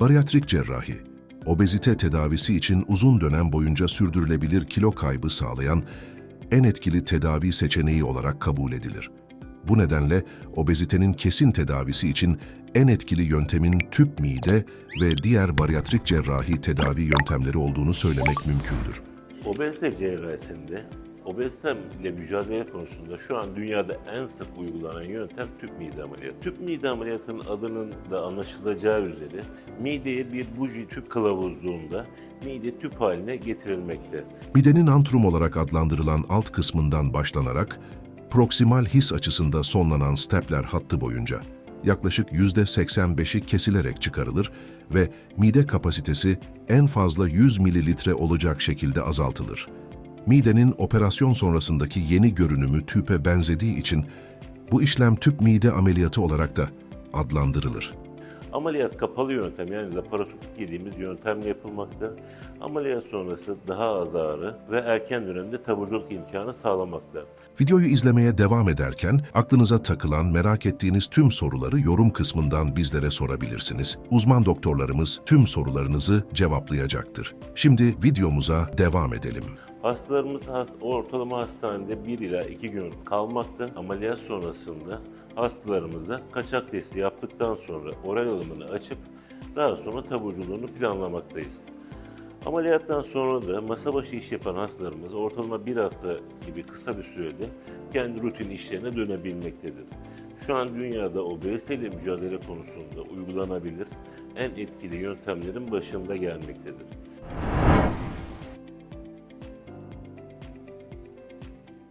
Bariyatrik cerrahi, obezite tedavisi için uzun dönem boyunca sürdürülebilir kilo kaybı sağlayan en etkili tedavi seçeneği olarak kabul edilir. Bu nedenle obezitenin kesin tedavisi için en etkili yöntemin tüp mide ve diğer bariyatrik cerrahi tedavi yöntemleri olduğunu söylemek mümkündür. Obezite cerrahisinde obezite ile mücadele konusunda şu an dünyada en sık uygulanan yöntem tüp mide ameliyatı. Tüp mide ameliyatının adının da anlaşılacağı üzere mideye bir buji tüp kılavuzluğunda mide tüp haline getirilmekte. Midenin antrum olarak adlandırılan alt kısmından başlanarak proksimal his açısında sonlanan stepler hattı boyunca yaklaşık %85'i kesilerek çıkarılır ve mide kapasitesi en fazla 100 mililitre olacak şekilde azaltılır. Midenin operasyon sonrasındaki yeni görünümü tüpe benzediği için bu işlem tüp mide ameliyatı olarak da adlandırılır. Ameliyat kapalı yöntem yani laparoskopik dediğimiz yöntemle yapılmakta. Ameliyat sonrası daha az ağrı ve erken dönemde taburculuk imkanı sağlamakta. Videoyu izlemeye devam ederken aklınıza takılan, merak ettiğiniz tüm soruları yorum kısmından bizlere sorabilirsiniz. Uzman doktorlarımız tüm sorularınızı cevaplayacaktır. Şimdi videomuza devam edelim. Hastalarımız has- ortalama hastanede 1 ila 2 gün kalmakta. Ameliyat sonrasında hastalarımıza kaçak testi yaptıktan sonra oral alımını açıp daha sonra taburculuğunu planlamaktayız. Ameliyattan sonra da masa başı iş yapan hastalarımız ortalama bir hafta gibi kısa bir sürede kendi rutin işlerine dönebilmektedir. Şu an dünyada obeziteyle mücadele konusunda uygulanabilir en etkili yöntemlerin başında gelmektedir.